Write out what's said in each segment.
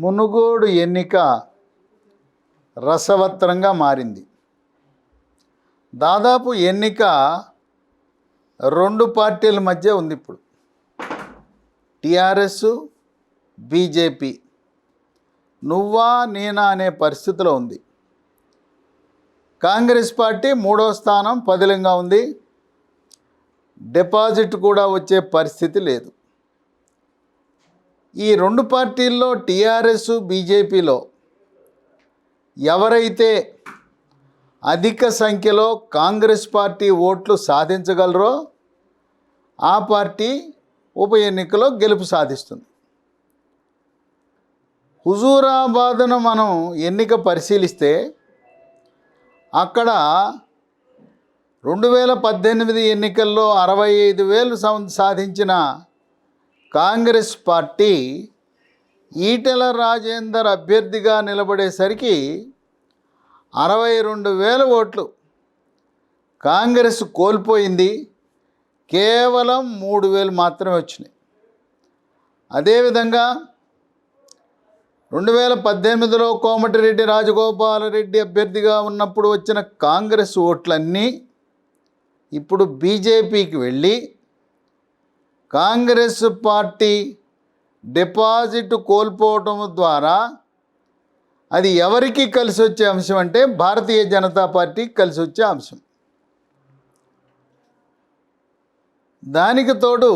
మునుగోడు ఎన్నిక రసవత్రంగా మారింది. దాదాపు ఎన్నిక రెండు పార్టీల మధ్య ఉంది ఇప్పుడు. TRS BJP. నువ్వా నేనా అనే పరిస్థితిలో ఉంది. కాంగ్రెస్ పార్టీ మూడో స్థానం పదిలంగా ఉంది. డిపాజిట్ కూడా వచ్చే పరిస్థితి లేదు. ఈ రెండు పార్టీల్లో టీఆర్ఎస్ బీజేపీలో ఎవరైతే అధిక సంఖ్యలో కాంగ్రెస్ పార్టీ ఓట్లు సాధించగలరో ఆ పార్టీ ఉప ఎన్నికలో గెలుపు సాధిస్తుంది. హుజూరాబాద్ను మనం ఎన్నిక పరిశీలిస్తే అక్కడ రెండు వేల పద్దెనిమిది ఎన్నికల్లో అరవై ఐదు వేలు సం- సాధించిన కాంగ్రెస్ పార్టీ ఈటెల రాజేందర్ అభ్యర్థిగా నిలబడేసరికి అరవై రెండు వేల ఓట్లు కాంగ్రెస్ కోల్పోయింది. కేవలం మూడు వేలు మాత్రమే వచ్చినాయి. అదేవిధంగా రెండు వేల పద్దెనిమిదిలో కోమటిరెడ్డి రాజగోపాలరెడ్డి అభ్యర్థిగా ఉన్నప్పుడు వచ్చిన కాంగ్రెస్ ఓట్లన్నీ ఇప్పుడు బీజేపీకి వెళ్ళి కాంగ్రెస్ పార్టీ డిపాజిట్ కోల్పోవటం ద్వారా అది ఎవరికి కలిసి వచ్చే అంశం అంటే భారతీయ జనతా పార్టీకి కలిసి వచ్చే అంశం. దానికి తోడు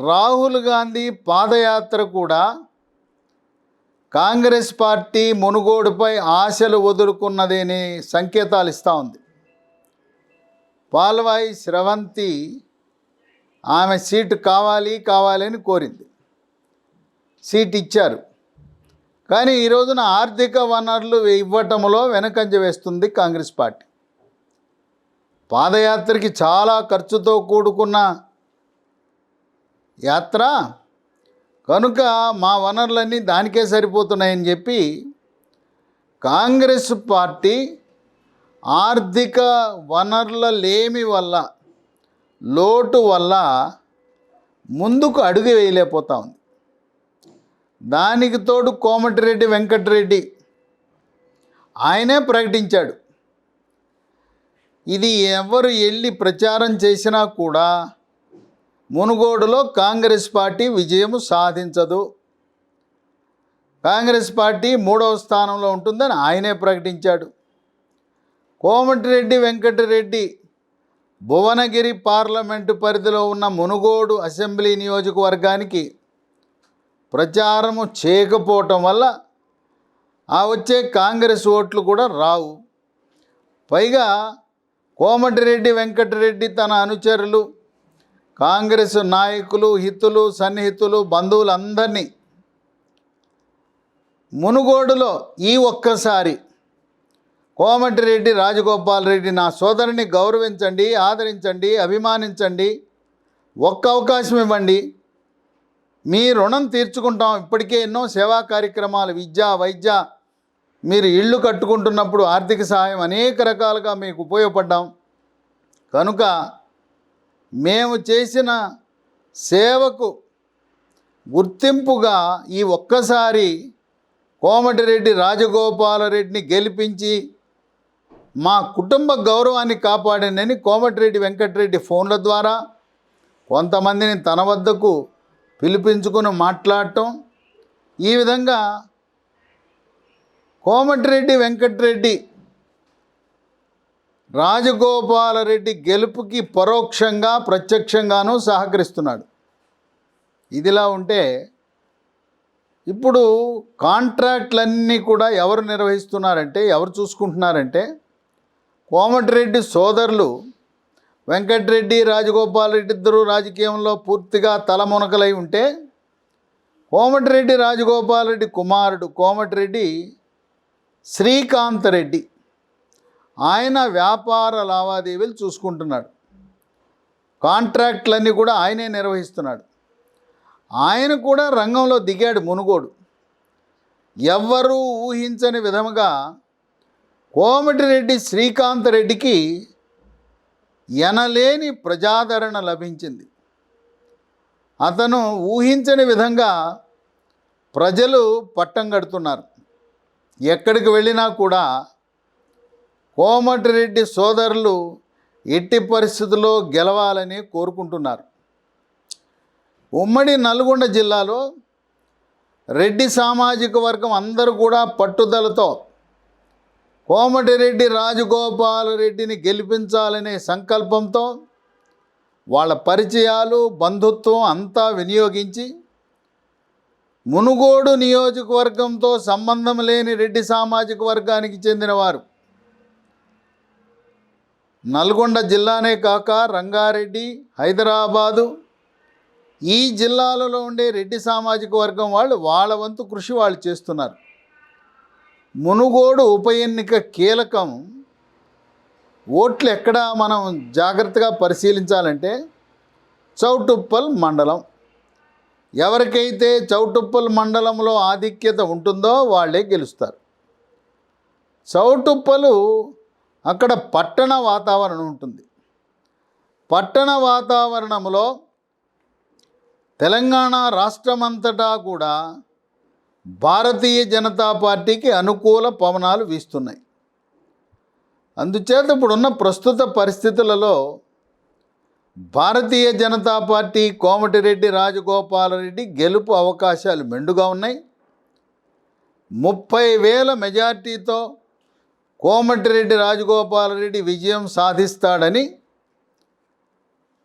రాహుల్ గాంధీ పాదయాత్ర కూడా కాంగ్రెస్ పార్టీ మునుగోడుపై ఆశలు వదులుకున్నదని సంకేతాలు ఇస్తూ ఉంది. పాల్వాయి స్రవంతి ఆమె సీటు కావాలి కావాలని కోరింది. సీట్ ఇచ్చారు. కానీ ఈ రోజున ఆర్థిక వనరులు ఇవ్వటంలో వెనకంజ వేస్తుంది కాంగ్రెస్ పార్టీ. పాదయాత్రకి చాలా ఖర్చుతో కూడుకున్న యాత్ర. కనుక మా వనరులన్నీ దానికే సరిపోతున్నాయని చెప్పి కాంగ్రెస్ పార్టీ ఆర్థిక వనరుల లేమి వల్ల లోటు వల్ల ముందుకు అడుగు వేయలేకపోతా ఉంది. దానికి తోడు కోమటిరెడ్డి వెంకటరెడ్డి ఆయనే ప్రకటించాడు. ఇది ఎవరు వెళ్ళి ప్రచారం చేసినా కూడా మునుగోడులో కాంగ్రెస్ పార్టీ విజయం సాధించదు. కాంగ్రెస్ పార్టీ మూడవ స్థానంలో ఉంటుందని ఆయనే ప్రకటించాడు. కోమటిరెడ్డి వెంకటరెడ్డి భువనగిరి పార్లమెంటు పరిధిలో ఉన్న మునుగోడు అసెంబ్లీ నియోజకవర్గానికి ప్రచారము చేయకపోవటం వల్ల ఆ వచ్చే కాంగ్రెస్ ఓట్లు కూడా రావు. పైగా కోమటిరెడ్డి వెంకటరెడ్డి తన అనుచరులు కాంగ్రెస్ నాయకులు హితులు సన్నిహితులు బంధువులందరినీ మునుగోడులో ఈ ఒక్కసారి కోమటిరెడ్డి రాజగోపాల్ రెడ్డి నా సోదరుని గౌరవించండి ఆదరించండి అభిమానించండి. ఒక్క అవకాశం ఇవ్వండి. మీ రుణం తీర్చుకుంటాం. ఇప్పటికే ఎన్నో సేవా కార్యక్రమాలు విద్య వైద్య మీరు ఇళ్ళు కట్టుకుంటున్నప్పుడు ఆర్థిక సహాయం అనేక రకాలుగా మీకు ఉపయోగపడ్డాం. కనుక మేము చేసిన సేవకు గుర్తింపుగా ఈ ఒక్కసారి కోమటిరెడ్డి రాజగోపాలరెడ్డిని గెలిపించి మా కుటుంబ గౌరవాన్ని కాపాడానని కోమటిరెడ్డి వెంకటరెడ్డి ఫోన్ల ద్వారా కొంతమందిని తన వద్దకు పిలిపించుకుని మాట్లాడటం. ఈ విధంగా కోమటిరెడ్డి వెంకటరెడ్డి రాజగోపాలరెడ్డి గెలుపుకి పరోక్షంగా ప్రత్యక్షంగానూ సహకరిస్తున్నాడు. ఇదిలా ఉంటే ఇప్పుడు కాంట్రాక్ట్లన్నీ కూడా ఎవరు నిర్వహిస్తున్నారంటే ఎవరు చూసుకుంటున్నారంటే కోమటిరెడ్డి సోదరులు వెంకటరెడ్డి రాజగోపాల్ రెడ్డి ఇద్దరు రాజకీయంలో పూర్తిగా తలమునకలై ఉంటే కోమటిరెడ్డి రాజగోపాల్ రెడ్డి కుమారుడు కోమటిరెడ్డి శ్రీకాంత్ రెడ్డి ఆయన వ్యాపార లావాదేవీలు చూసుకుంటున్నాడు. కాంట్రాక్ట్లన్నీ కూడా ఆయనే నిర్వహిస్తున్నాడు. ఆయన కూడా రంగంలో దిగాడు మునుగోడు. ఎవ్వరూ ఊహించని విధముగా కోమటిరెడ్డి శ్రీకాంత్ రెడ్డికి ఎనలేని ప్రజాదరణ లభించింది. అతను ఊహించని విధంగా ప్రజలు పట్టం కడుతున్నారు. ఎక్కడికి వెళ్ళినా కూడా కోమటిరెడ్డి సోదరులు ఎట్టి పరిస్థితుల్లో గెలవాలని కోరుకుంటున్నారు. ఉమ్మడి నల్గొండ జిల్లాలో రెడ్డి సామాజిక వర్గం అందరూ కూడా పట్టుదలతో కోమటిరెడ్డి రాజగోపాలరెడ్డిని గెలిపించాలనే సంకల్పంతో వాళ్ళ పరిచయాలు బంధుత్వం అంతా వినియోగించి మునుగోడు నియోజకవర్గంతో సంబంధం లేని రెడ్డి సామాజిక వర్గానికి చెందినవారు. నల్గొండ జిల్లానే కాక రంగారెడ్డి హైదరాబాదు ఈ జిల్లాలలో ఉండే రెడ్డి సామాజిక వర్గం వాళ్ళు వాళ్ళ వంతు కృషి వాళ్ళు చేస్తున్నారు. మునుగోడు ఉప ఎన్నిక కీలకం. ఓట్లు ఎక్కడ మనం జాగ్రత్తగా పరిశీలించాలంటే చౌటుప్పల్ మండలం. ఎవరికైతే చౌటుప్పల్ మండలంలో ఆధిక్యత ఉంటుందో వాళ్ళే గెలుస్తారు. చౌటుప్పలు అక్కడ పట్టణ వాతావరణం ఉంటుంది. పట్టణ వాతావరణంలో తెలంగాణ రాష్ట్రమంతటా కూడా భారతీయ జనతా పార్టీకి అనుకూల పవనాలు వీస్తున్నాయి. అందుచేత ఇప్పుడున్న ప్రస్తుత పరిస్థితులలో భారతీయ జనతా పార్టీ కోమటిరెడ్డి రాజగోపాలరెడ్డి గెలుపు అవకాశాలు మెండుగా ఉన్నాయి. ముప్పై వేల మెజార్టీతో కోమటిరెడ్డి రాజగోపాలరెడ్డి విజయం సాధిస్తాడని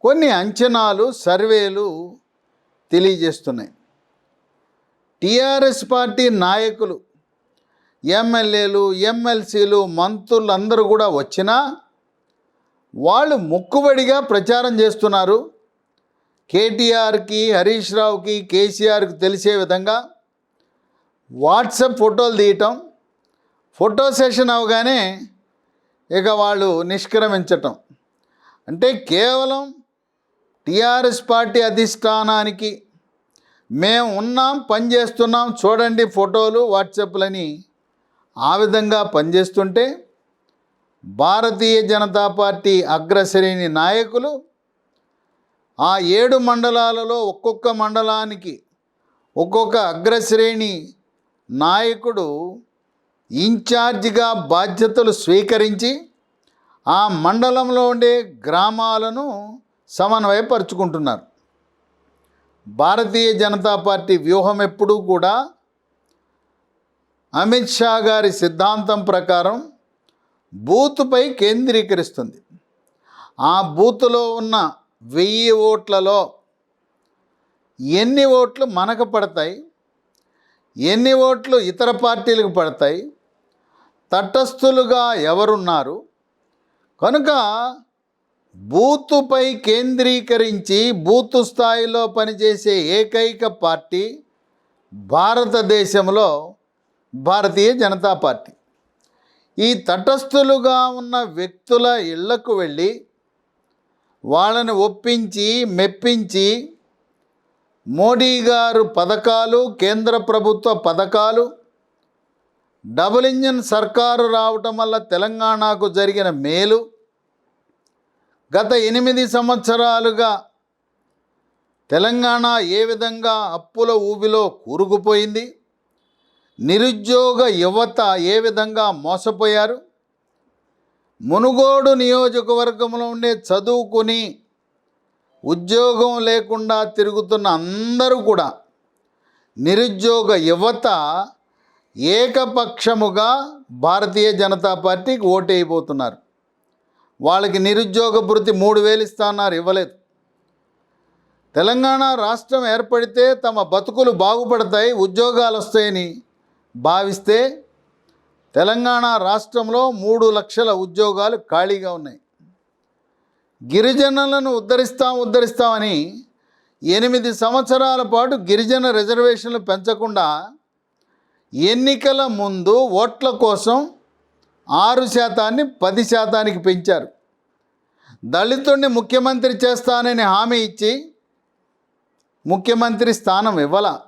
కొన్ని అంచనాలు సర్వేలు తెలియజేస్తున్నాయి. టీఆర్ఎస్ పార్టీ నాయకులు ఎమ్మెల్యేలు ఎమ్మెల్సీలు మంత్రులు అందరూ కూడా వచ్చినా వాళ్ళు ముక్కుబడిగా ప్రచారం చేస్తున్నారు. కేటీఆర్కి హరీష్ రావుకి కేసీఆర్కి తెలిసే విధంగా వాట్సప్ ఫోటోలు తీయటం ఫోటో సెషన్ అవగానే ఇక వాళ్ళు నిష్క్రమించటం. అంటే కేవలం టీఆర్ఎస్ పార్టీ అధిష్టానానికి మేము ఉన్నాం పనిచేస్తున్నాం చూడండి ఫోటోలు వాట్సాప్లని. ఆ విధంగా పనిచేస్తుంటే భారతీయ జనతా పార్టీ అగ్రశ్రేణి నాయకులు ఆ ఏడు మండలాలలో ఒక్కొక్క మండలానికి ఒక్కొక్క అగ్రశ్రేణి నాయకుడు ఇన్ఛార్జిగా బాధ్యతలు స్వీకరించి ఆ మండలంలో ఉండే గ్రామాలను సమన్వయపరుచుకుంటున్నారు. భారతీయ జనతా పార్టీ వ్యూహం ఎప్పుడూ కూడా అమిత్ షా గారి సిద్ధాంతం ప్రకారం బూత్పై కేంద్రీకరిస్తుంది. ఆ బూత్లో ఉన్న వెయ్యి ఓట్లలో ఎన్ని ఓట్లు మనకు పడతాయి? ఎన్ని ఓట్లు ఇతర పార్టీలకు పడతాయి? తటస్థులుగా ఎవరున్నారు? కనుక బూతుపై కేంద్రీకరించి బూతు స్థాయిలో పనిచేసే ఏకైక పార్టీ భారతదేశంలో భారతీయ జనతా పార్టీ. ఈ తటస్థులుగా ఉన్న వ్యక్తుల ఇళ్ళకు వెళ్ళి వాళ్ళని ఒప్పించి మెప్పించి మోడీ గారు పథకాలు కేంద్ర ప్రభుత్వ పథకాలు డబుల్ ఇంజిన్ సర్కారు రావటం వల్ల తెలంగాణకు జరిగిన మేలు గత ఎనిమిది సంవత్సరాలుగా తెలంగాణ ఏ విధంగా అప్పుల ఊబిలో కూరుకుపోయింది? నిరుద్యోగ యువత ఏ విధంగా మోసపోయారు? మునుగోడు నియోజకవర్గంలో ఉండే చదువుకుని ఉద్యోగం లేకుండా తిరుగుతున్న అందరూ కూడా నిరుద్యోగ యువత ఏకపక్షముగా భారతీయ జనతా పార్టీకి ఓటైపోతున్నారు. వాళ్ళకి నిరుద్యోగ భృతి మూడు వేలు ఇస్తాన్నారు ఇవ్వలేదు. తెలంగాణ రాష్ట్రం ఏర్పడితే తమ బతుకులు బాగుపడతాయి ఉద్యోగాలు వస్తాయని భావిస్తే తెలంగాణ రాష్ట్రంలో మూడు లక్షల ఉద్యోగాలు ఖాళీగా ఉన్నాయి. గిరిజనులను ఉద్ధరిస్తాం ఉద్ధరిస్తామని ఎనిమిది సంవత్సరాల పాటు గిరిజన రిజర్వేషన్లు పెంచకుండా ఎన్నికల ముందు ఓట్ల కోసం ఆరు శాతాన్ని పది శాతానికి పెంచారు. దళితుడిని ముఖ్యమంత్రి చేస్తానని హామీ ఇచ్చి ముఖ్యమంత్రి స్థానం ఇవ్వాల.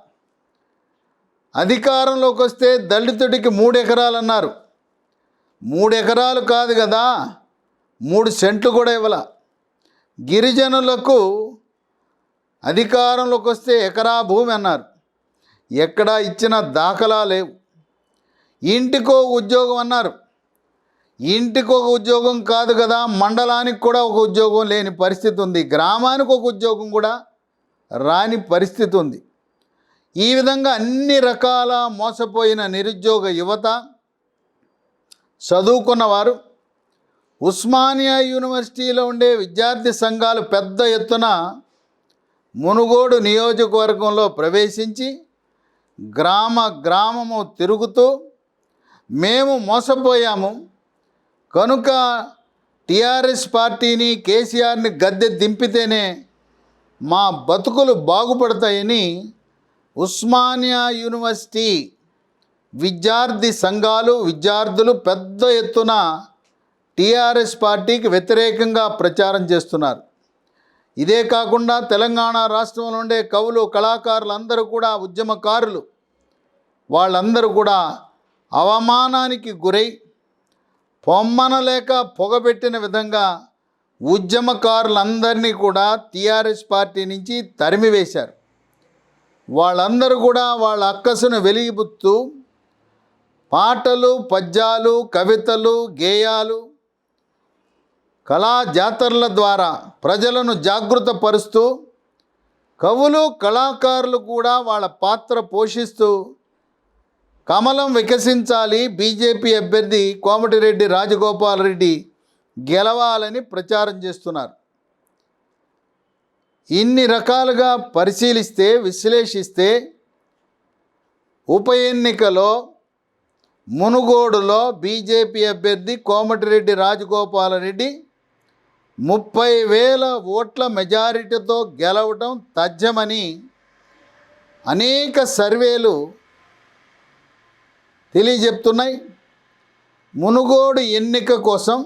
అధికారంలోకి వస్తే దళితుడికి మూడు ఎకరాలు అన్నారు మూడు ఎకరాలు కాదు కదా మూడు సెంట్లు కూడా ఇవ్వాల. గిరిజనులకు అధికారంలోకి వస్తే ఎకరా భూమి అన్నారు. ఎక్కడా ఇచ్చిన దాఖలా లేవు. ఇంటికో ఉద్యోగం అన్నారు. ఇంటికి ఒక ఉద్యోగం కాదు కదా మండలానికి కూడా ఒక ఉద్యోగం లేని పరిస్థితి ఉంది గ్రామానికి ఒక ఉద్యోగం కూడా రాని పరిస్థితి ఉంది. ఈ విధంగా అన్ని రకాల మోసపోయిన నిరుద్యోగ యువత చదువుకున్నవారు ఉస్మానియా యూనివర్సిటీలో ఉండే విద్యార్థి సంఘాలు పెద్ద ఎత్తున మునుగోడు నియోజకవర్గంలో ప్రవేశించి గ్రామ గ్రామము తిరుగుతూ మేము మోసపోయాము కనుక టీఆర్ఎస్ పార్టీని కేసీఆర్ని గద్దె దింపితేనే మా బతుకులు బాగుపడతాయని ఉస్మానియా యూనివర్సిటీ విద్యార్థి సంఘాలు విద్యార్థులు పెద్ద ఎత్తున టీఆర్ఎస్ పార్టీకి వ్యతిరేకంగా ప్రచారం చేస్తున్నారు. ఇదే కాకుండా తెలంగాణ రాష్ట్రంలో ఉండే కవులు కళాకారులు అందరూ కూడా ఉద్యమకారులు. వాళ్ళందరూ కూడా అవమానానికి గురై పొమ్మనలేక పొగబెట్టిన విధంగా ఉద్యమకారులందరినీ కూడా టీఆర్ఎస్ పార్టీ నుంచి తరిమివేశారు. వాళ్ళందరూ కూడా వాళ్ళ అక్కసును వెలిగిపుత్తూ పాటలు పద్యాలు కవితలు గేయాలు కళా జాతరల ద్వారా ప్రజలను జాగృతపరుస్తూ కవులు కళాకారులు కూడా వాళ్ళ పాత్ర పోషిస్తూ కమలం వికసించాలి బీజేపీ అభ్యర్థి కోమటిరెడ్డి రాజగోపాల్ రెడ్డి గెలవాలని ప్రచారం చేస్తున్నారు. ఇన్ని రకాలుగా పరిశీలిస్తే విశ్లేషిస్తే ఉప ఎన్నికలో మునుగోడులో బీజేపీ అభ్యర్థి కోమటిరెడ్డి రాజగోపాలరెడ్డి ముప్పై వేల ఓట్ల మెజారిటీతో గెలవటం తథ్యమని అనేక సర్వేలు తెలియజెప్తున్నాయి. మునుగోడు ఎన్నిక కోసం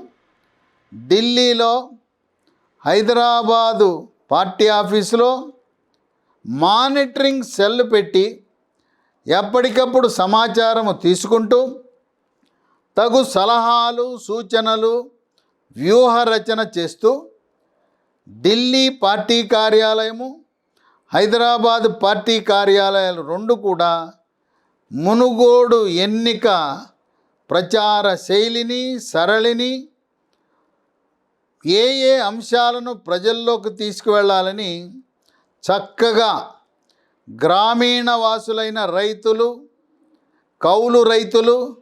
ఢిల్లీలో హైదరాబాదు పార్టీ ఆఫీసులో మానిటరింగ్ సెల్ పెట్టి ఎప్పటికప్పుడు సమాచారం తీసుకుంటూ తగు సలహాలు సూచనలు వ్యూహ రచన చేస్తూ ఢిల్లీ పార్టీ కార్యాలయము హైదరాబాద్ పార్టీ కార్యాలయాలు రెండు కూడా మునుగోడు ఎన్నిక ప్రచార శైలిని సరళిని ఏ ఏ అంశాలను ప్రజల్లోకి తీసుకువెళ్ళాలని చక్కగా గ్రామీణ వాసులైన రైతులు కౌలు రైతులు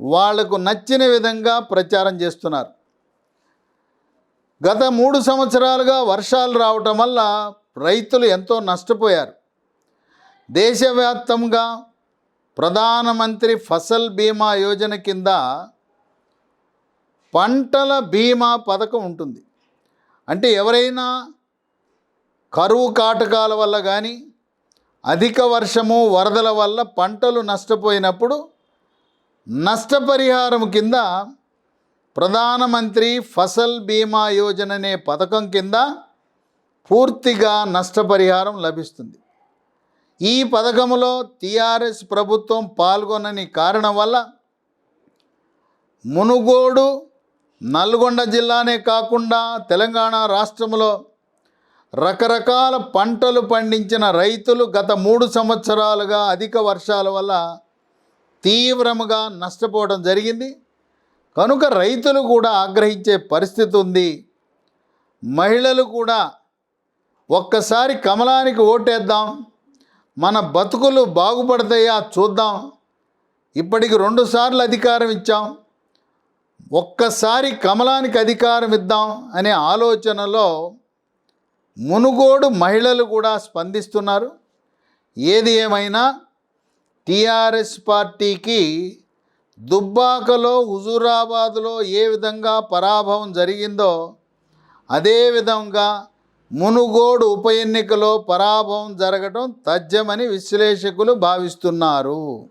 వాళ్ళకు నచ్చిన విధంగా ప్రచారం చేస్తున్నారు. గత మూడు సంవత్సరాలుగా వర్షాలు రావటం వల్ల రైతులు ఎంతో నష్టపోయారు. దేశవ్యాప్తంగా ప్రధానమంత్రి ఫసల్ బీమా యోజన కింద పంటల బీమా పథకం ఉంటుంది. అంటే ఎవరైనా కరువు కాటకాల వల్ల కానీ అధిక వర్షము వరదల వల్ల పంటలు నష్టపోయినప్పుడు నష్టపరిహారం కింద ప్రధానమంత్రి ఫసల్ బీమా యోజన అనే పథకం కింద పూర్తిగా నష్టపరిహారం లభిస్తుంది. ఈ పథకంలో టీఆర్ఎస్ ప్రభుత్వం పాల్గొనని కారణం వల్ల మునుగోడు నల్గొండ జిల్లానే కాకుండా తెలంగాణ రాష్ట్రంలో రకరకాల పంటలు పండించిన రైతులు గత మూడు సంవత్సరాలుగా అధిక వర్షాల వల్ల తీవ్రముగా నష్టపోవడం జరిగింది. కనుక రైతులు కూడా ఆగ్రహించే పరిస్థితి ఉంది. మహిళలు కూడా ఒక్కసారి కమలానికి ఓటేద్దాం. మన బతుకులు బాగుపడతాయా చూద్దాం. ఇప్పటికి రెండుసార్లు అధికారం ఇచ్చాం. ఒక్కసారి కమలానికి అధికారం ఇద్దాం అనే ఆలోచనలో మునుగోడు మహిళలు కూడా స్పందిస్తున్నారు. ఏది ఏమైనా టీఆర్ఎస్ పార్టీకి దుబ్బాకలో హుజూరాబాద్లో ఏ విధంగా పరాభవం జరిగిందో అదే విధంగా మునుగోడు ఉప ఎన్నికలో పరాభవం జరగటం తథ్యమని విశ్లేషకులు భావిస్తున్నారు.